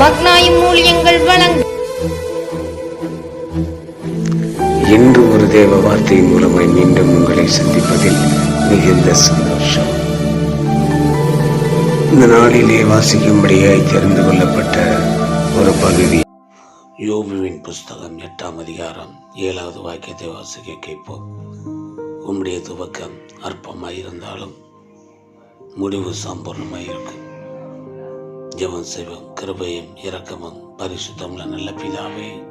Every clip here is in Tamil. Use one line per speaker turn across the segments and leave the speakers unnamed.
மக்னாயும் வழங்கும்
இன்று ஒரு தேவ வார்த்தை மூலமாய் மீண்டும் உங்களை சந்திப்பதில் மிகுந்த சந்தோஷம். இந்த நாளிலே வாசிக்கும்படியாய் தெரிந்து கொள்ளப்பட்ட ஒரு பகுதி. யோபுவின் புஸ்தகம் எட்டாம் அதிகாரம் ஏழாவது வாக்கியத்தை வாசிக்க கேட்போம். உம்முடைய துவக்கம் அற்பமாயிருந்தாலும் முடிவு சம்பூர்ணமாயிருக்கும் ஜெபம் செய்வோம். கிருபையும் இரக்கமும் பரிசுத்தமில் நல்ல பிதாவே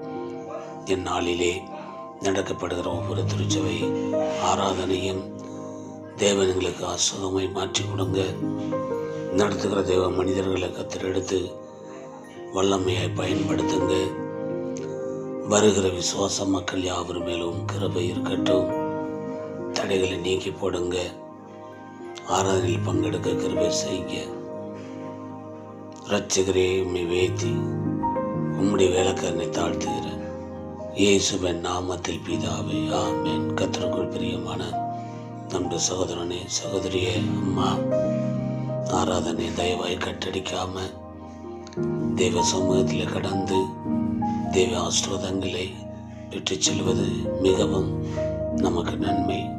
என் நாளிலே நடக்கப்படுகிற ஒவ்வொரு திருச்சபை ஆராதனையும் தேவன்களுக்கு அசுகமை மாற்றி கொடுங்க. நடத்துகிற தேவ மனிதர்களை கத்திரெடுத்து வல்லமையாய் பயன்படுத்துங்க. வருகிற விசுவாச மக்கள் யாவர் மேலும் கிருபை இருக்கட்டும். தடைகளை நீக்கி போடுங்க. ஆராதனையில் பங்கெடுக்க கிருபை செய்யுங்க. ரட்சகரே உம்மை வேத்தி உம்முடைய வேலைக்காரனை தாழ்த்துகிறேன் இயேசுவின் நாமத்தில் பிதாவே ஆமேன். கத்தருக்குள் பிரியமான நம்முடைய சகோதரனே சகோதரியே அம்மா ஆராதனை தயவாய் கட்டடிக்காம தெய்வ சமூகத்தில் கடந்து தெய்வ ஆசிர்வாதங்களை பெற்றுச் செல்வது மிகவும் நமக்கு நன்மை.